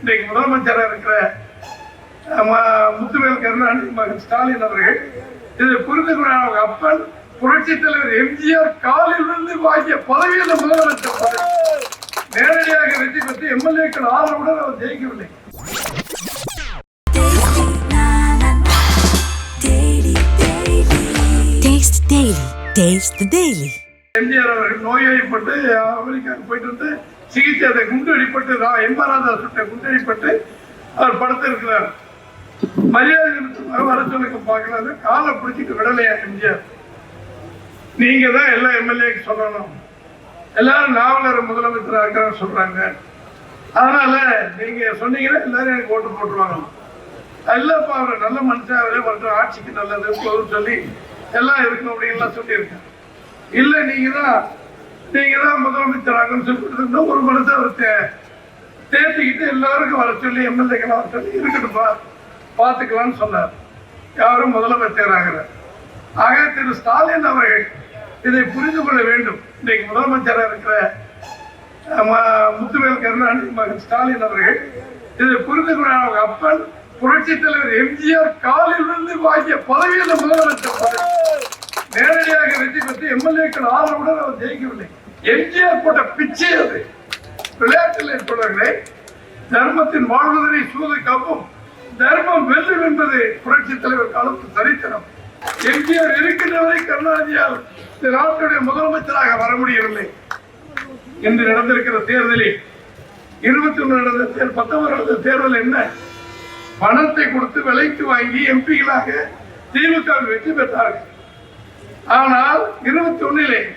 இன்றைக்கு முதலமைச்சராக இருக்கிற முத்துவேல் கருணாநிதி மகன் ஸ்டாலின் அவர்கள் இதை புரிந்து கொள்ள அவங்க அப்பன் புரட்சி தலைவர் எம்ஜிஆர் காலில் விழுந்து வாங்கிய பதவி அந்த முதலமைச்சர் பதவி நேரடியாக வெற்றி பெற்று எம்எல்ஏக்கள் ஆதரவுடன் அவர் ஜெயிக்கவில்லை. Taste the Daily. எம்ஜிஆர் அவர்கள் நோய்வாய்ப்பட்டு அமெரிக்காவுக்கு போயிட்டு வந்து சிகிச்சை அதை குண்டு அடிப்பட்டு ரா- எம் சுட்ட குண்டு அடிப்பட்டு அவர் படுத்திருக்கிறார். மரியாதை நிமித்தமாக வர சொல்லுங்க பார்க்கலாது காலை பிடிச்சிட்டு விடலையா எம்ஜிஆர்? நீங்க தான் எல்லா எம்எல்ஏக்கு சொல்லணும். எல்லாரும் நாவலர் முதலமைச்சர் இருக்கிறார் சொல்றாங்க. அதனால நீங்க சொன்னீங்கன்னா எல்லாரும் எனக்கு ஓட்டு போட்டுருவாங்க. இல்லப்பா அவர் நல்ல மனுஷன் அவரே வரட்டும் ஆட்சிக்கு நல்லது சொல்லி எல்லாம் இருக்கணும் அப்படின்லாம் சொல்லியிருக்கேன். இல்ல நீங்க தான் நீங்க தான் முதலமைச்சர் சொல்லிட்டு ஒரு மனுஷன் அவர் தே- தேர்த்திக்கிட்டு எல்லாருக்கும் வர சொல்லி எம்எல்ஏக்கள் வர சொல்லி இருக்கட்டும்பா பார்த்துக்கலாம்னு சொன்னார். யாரும் முதலமைச்சர் ஆகிறார் ஆக திரு ஸ்டாலின் அவர்கள் இதை புரிந்து கொள்ள வேண்டும். இன்னைக்கு முதலமைச்சராக இருக்கிற முத்துவேல் கருணாநிதி மகன் ஸ்டாலின் அவர்கள் இதை புரிந்து கொள்ள அவங்க அப்பன் புரட்சி தலைவர் எம்ஜிஆர் காலில் இருந்து வாங்கிய பதவியில் முதலமைச்சர் பதவி நேரடியாக வெற்றி பெற்று எம்எல்ஏக்கள் ஆதரவுடன் அவர் ஜெயிக்கவில்லை. எம்ஜிஆர் போட்ட பிச்சை அது. விளையாட்டில் தொடர்களே தர்மத்தின் வாழ்வதனை சூது காப்பும் தர்மம் வெல்லும் என்பது புரட்சி தலைவர் காலத்து சரித்திரம் எம்ஜிஆர் இருக்கின்றவரை கருணாநிதியால் இந்த நாட்டுடைய முதலமைச்சராக வர முடியவில்லை. இன்று நடந்திருக்கிற தேர்தலில் இருபத்தி ஒன்று நடந்த தேர் பத்தொன்பது நடந்த தேர்தல் என்ன? பணத்தை கொடுத்து விலைக்கு வாங்கி எம்பிகளாக திமுக வெற்றி பெற்றார்கள். ஆனால் இருபத்தி ஒன்னிலே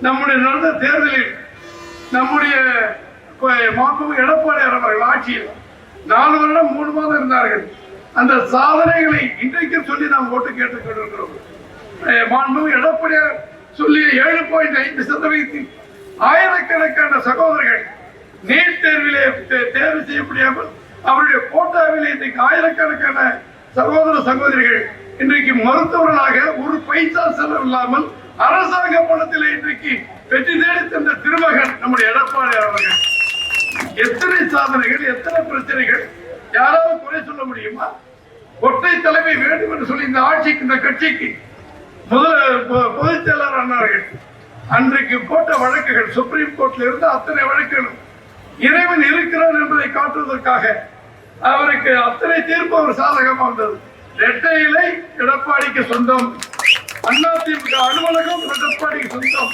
நம்முடைய நடந்த தேர்தலில் நம்முடைய கொ- எடப்பாடியார் அவர்கள் ஆட்சியில் நாலு வருடம் மூணு மாதம் இருந்தார்கள். அந்த சாதனைகளை இன்றைக்கு சொல்லி நாம் ஓட்டு கேட்டுக் கொண்டிருக்கிறோம். அஹ் எடப்பாடியார் சொல்லிய ஏழு பாயிண்ட் ஐந்து சதவீதத்தில் ஆயிரக்கணக்கான சகோதரர்கள் நீட் தேர்விலே தே- தேர்வு செய்ய முடியாமல் அவருடைய கோட்டாவிலே இன்றைக்கு ஆயிரக்கணக்கான சகோதர சகோதரிகள் இன்றைக்கு மருத்துவர்களாக ஒரு பைசா செலவு இல்லாமல் அரசாங்க பணத்தில் இன்றைக்கு வெற்றி தேடி தந்த திருமகன் நம்முடைய எடப்பாடி அவர்கள். எத்தனை சாதனைகள் எத்தனை பிரச்சனைகள்? யாராவது குறை சொல்ல முடியுமா? ஒற்றை தலைமை வேண்டும் என்று சொல்லி இந்த ஆட்சிக்கு இந்த கட்சிக்கு முதல் பொ- பொதுச் செயலாளர் அண்ணார்கள் அன்றைக்கு போட்ட வழக்குகள் சுப்ரீம் கோர்ட்ல இருந்து அத்தனை வழக்குகளும் இறைவன் இருக்கிறான் என்பதை காட்டுவதற்காக அவருக்கு அத்தனை தீர்ப்பு அவர் சாதகமாக வந்தது இரட்டை இலை எடப்பாடிக்கு சொந்தம். அதிமுக அலுவலகம் எடப்பாடிக்கு சொந்தம்.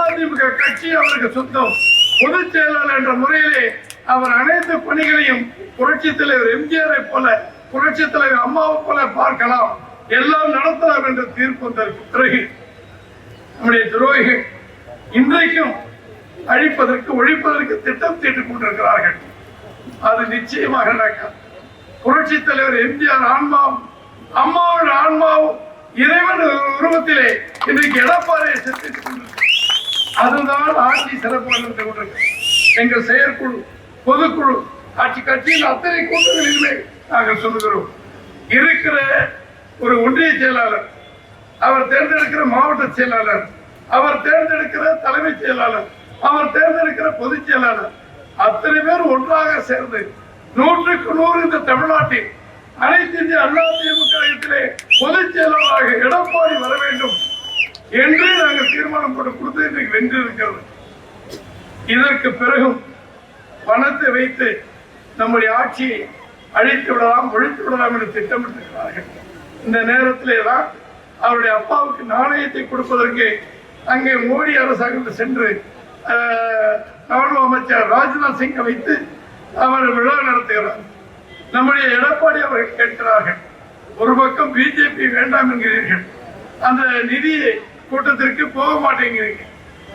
அதிமுக கட்சி அவருக்கு சொந்தம். பொதுச் செயலாளர் என்ற முறையிலே அவர் அனைத்து பணிகளையும் புரட்சி தலைவர் எம்ஜிஆரை போல புரட்சி தலைவர் அம்மாவை போல பார்க்கலாம். எல்லாம் நடத்தலாம் என்ற தீர்ப்பு வந்ததற்கு பிறகு நம்முடைய துரோகிகள் இன்றைக்கும் அழிப்பதற்கு ஒழிப்பதற்கு திட்டம் தீட்டுக் கொண்டிருக்கிறார்கள். அது நிச்சயமாக நடக்காது. புரட்சி தலைவர் எம்ஜிஆர் ஆன்மாவும் அம்மாவோட ஆன்மாவும் இறைவன் உருவத்திலே இன்றைக்கு எடப்பாறையை சிந்தித்துக் கொண்டிருக்கிறது அதுதான் ஆட்சி சிறப்பு நடந்து கொண்டிருக்கு எங்கள் செயற்குழு பொதுக்குழு ஆட்சி கட்சியில் அத்தனை கூட்டங்களிலுமே நாங்கள் சொல்லுகிறோம். இருக்கிற ஒரு ஒன்றிய செயலாளர் அவர் தேர்ந்தெடுக்கிற மாவட்ட செயலாளர் அவர் தேர்ந்தெடுக்கிற தலைமைச் செயலாளர் அவர் தேர்ந்தெடுக்கிற பொதுச் செயலாளர் அத்தனை பேர் ஒன்றாக சேர்ந்து நூற்றுக்கு நூறு இந்த தமிழ்நாட்டில் அனைத்து இந்திய அண்ணா திமுக கழகத்திலே பொதுச் செயலாளராக எடப்பாடி வர வேண்டும் என்று நாங்கள் தீர்மானம் போட்டு கொடுத்து இன்றைக்கு வென்று இருக்கிறது இதற்கு பிறகும் பணத்தை வைத்து நம்முடைய ஆட்சியை அழித்து விடலாம் ஒழித்து விடலாம் என்று திட்டமிட்டிருக்கிறார்கள். இந்த நேரத்திலே தான் அவருடைய அப்பாவுக்கு நாணயத்தை கொடுப்பதற்கு அங்கே மோடி அரசாங்கத்தில் சென்று ராணுவ அமைச்சர் ராஜ்நாத் சிங்கை வைத்து அவர் விழா நடத்துகிறார் நம்முடைய எடப்பாடி அவர்கள் கேட்கிறார்கள் ஒரு பக்கம் பிஜேபி வேண்டாம் என்கிறீர்கள் அந்த நிதி கூட்டத்திற்கு போக மாட்டேங்கிறீங்க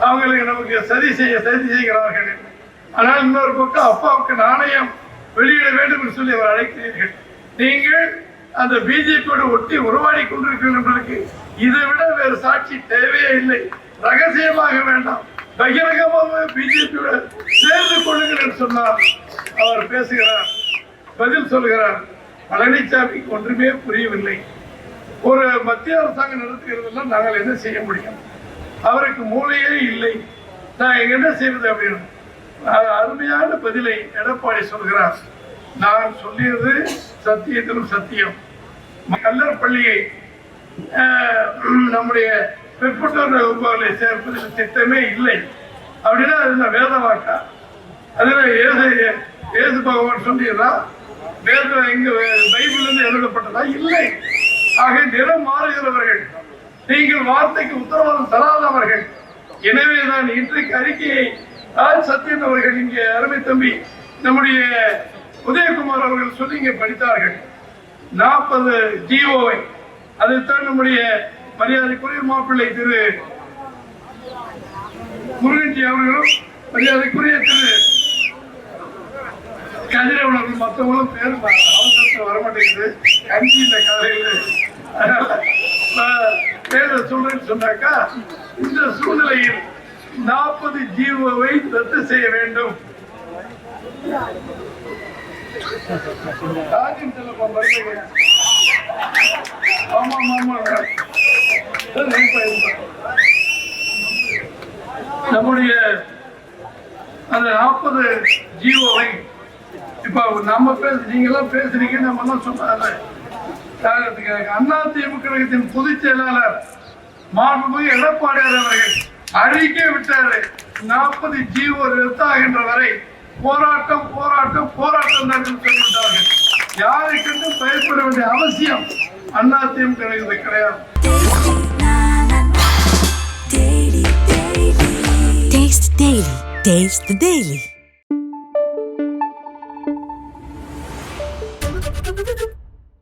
அவங்களுக்கு நமக்கு சதி செய்ய சதி செய்கிறார்கள். ஆனால் இன்னொரு பக்கம் அப்பாவுக்கு நாணயம் வெளியிட வேண்டும் என்று சொல்லி அவர் அழைக்கிறீர்கள். நீங்கள் அந்த பிஜேபியோடு ஒட்டி உருவாடி கொண்டிருக்கிறீர்கள் என்பதற்கு இதை விட வேறு சாட்சி தேவையே இல்லை. ரகசியமாக வேண்டாம். பகிரங்கமாக பிஜேபியோட சேர்ந்து கொள்ளுங்கள் என்று சொன்னார். அவர் பேசுகிறார் பதில் சொல்கிறார். பழனிசாமிக்கு ஒன்றுமே புரியவில்லை. ஒரு மத்திய அரசாங்கம் நடத்துகிறதெல்லாம் நாங்கள் என்ன செய்ய முடியும்? அவருக்கு மூளையே இல்லை. நான் என்ன செய்வது அப்படின்னு? அருமையான பதிலை எடப்பாடி சொல்கிறார். நான் சொல்லியது சத்தியத்திலும் சத்தியம். கல்லர் பள்ளியை நம்முடைய பிற்பட்டோர் வகுப்புகளை சேர்ப்பதில் திட்டமே இல்லை. அப்படின்னா அது என்ன வேத வாக்கா அதுல ஏசு பகவான் சொன்னீங்களா வேதம் எங்க பைபிள் இருந்து எழுதப்பட்டதா? இல்லை. ஆக நிறம் மாறுகிறவர்கள் நீங்கள் வார்த்தைக்கு உத்தரவாதம் தராதவர்கள். எனவே நான் இன்றைக்கு அறிக்கையை ஆர். சத்யன் அவர்கள் இங்கே அருமை தம்பி நம்முடைய உதயகுமார் அவர்கள் சொல்லி இங்கே படித்தார்கள். நாற்பது ஜிஓவை அதைத்தான் நம்முடைய மரியாதைக்குரிய மாப்பிள்ளை திரு முருகன்ஜி அவர்களும் மரியாதைக்குரிய திரு கதிரவனுக்கு மற்றவங்களும் பேர் அவசரத்தில் வரமாட்டேங்குது. கஞ்சி இந்த கதையில் அதனால பேரை சொல்றேன்னு சொன்னாக்கா இந்த சூழ்நிலையில் நாற்பது ஜீவோவை ரத்து செய்ய வேண்டும். ஆமா ஆமா நம்முடைய அந்த நாற்பது ஜீவோவை இப்போ நம்ம பேச நீங்களாம் பேசுறீங்க நம்ம எல்லாம் சொன்னாங்க அண்ணா திமுக கழகத்தின் பொதுச் செயலாளர் மாண்புமிகு எடப்பாடியார் அவர்கள் அறிக்கை விட்டாரு நாற்பது ஜீவோ ரத்தாகின்ற வரை போராட்டம் போராட்டம் போராட்டம் தான் சொல்லிவிட்டார்கள் யாருக்கென்றும் பயப்பட வேண்டிய அவசியம் அண்ணா திமுக கிடையாது Taste the Daily. Taste the Daily.